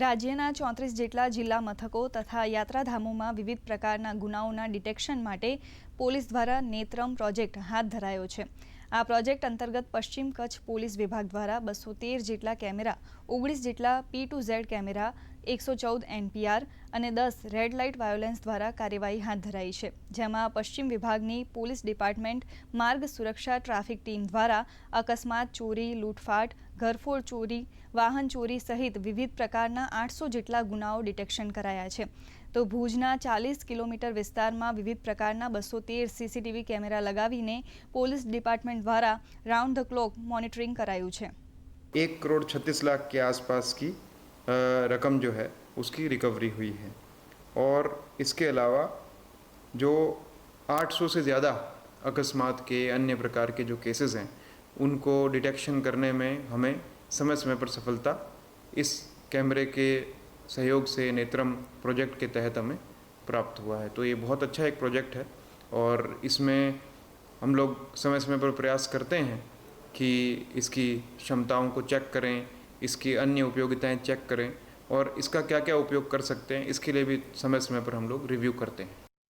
રાજ્યના ચોત્રીસ જેટલા જિલ્લા મથકો તથા યાત્રાધામોમાં વિવિધ પ્રકારના ગુનાઓના ડિટેક્શન માટે પોલીસ દ્વારા નેત્રમ પ્રોજેક્ટ હાથ ધરાયો છે. આ પ્રોજેક્ટ અંતર્ગત પશ્ચિમ કચ્છ પોલીસ વિભાગ દ્વારા બસો તેર જેટલા કેમેરા, ઓગણીસ જેટલા પી ટુ ઝેડ કેમેરા, એકસો ચૌદ એનપીઆર અને દસ રેડ લાઇટ વાયોલેન્સ દ્વારા કાર્યવાહી હાથ ધરાઈ છે. જેમાં પશ્ચિમ વિભાગની પોલીસ ડિપાર્ટમેન્ટ, માર્ગ સુરક્ષા ટ્રાફિક ટીમ દ્વારા અકસ્માત, ચોરી, લૂંટફાટ ઘરફોડ ચોરી વાહન ચોરી સહિત વિવિધ પ્રકારના આઠસો જેટલા ગુનાઓ ડિટેક્શન કરાયા છે તો ભુજના ચાલીસ કિલોમીટર વિસ્તારમાં વિવિધ પ્રકારના બસો તેર સીસીટીવી કેમેરા લગાવીને પોલીસ ડિપાર્ટમેન્ટ દ્વારા રાઉન્ડ ધ ક્લોક મોનિટરિંગ કરાયું છે एक करोड़ छत्तीस लाख के आसपास की अ, रकम जो है उसकी रिकवरी हुई है और इसके अलावा जो 800 से ज़्यादा अकस्मात के अन्य प्रकार के जो केसेस हैं उनको डिटेक्शन करने में हमें समय समय पर सफलता इस कैमरे के सहयोग से नेत्रम प्रोजेक्ट के तहत हमें प्राप्त हुआ है। तो ये बहुत अच्छा एक प्रोजेक्ट है और इसमें हम लोग समय समय पर प्रयास करते हैं कि इसकी क्षमताओं को चेक करें, इसकी अन्य उपयोगिताएँ चेक करें और इसका क्या क्या उपयोग कर सकते हैं, इसके लिए भी समय समय पर हम लोग रिव्यू करते हैं।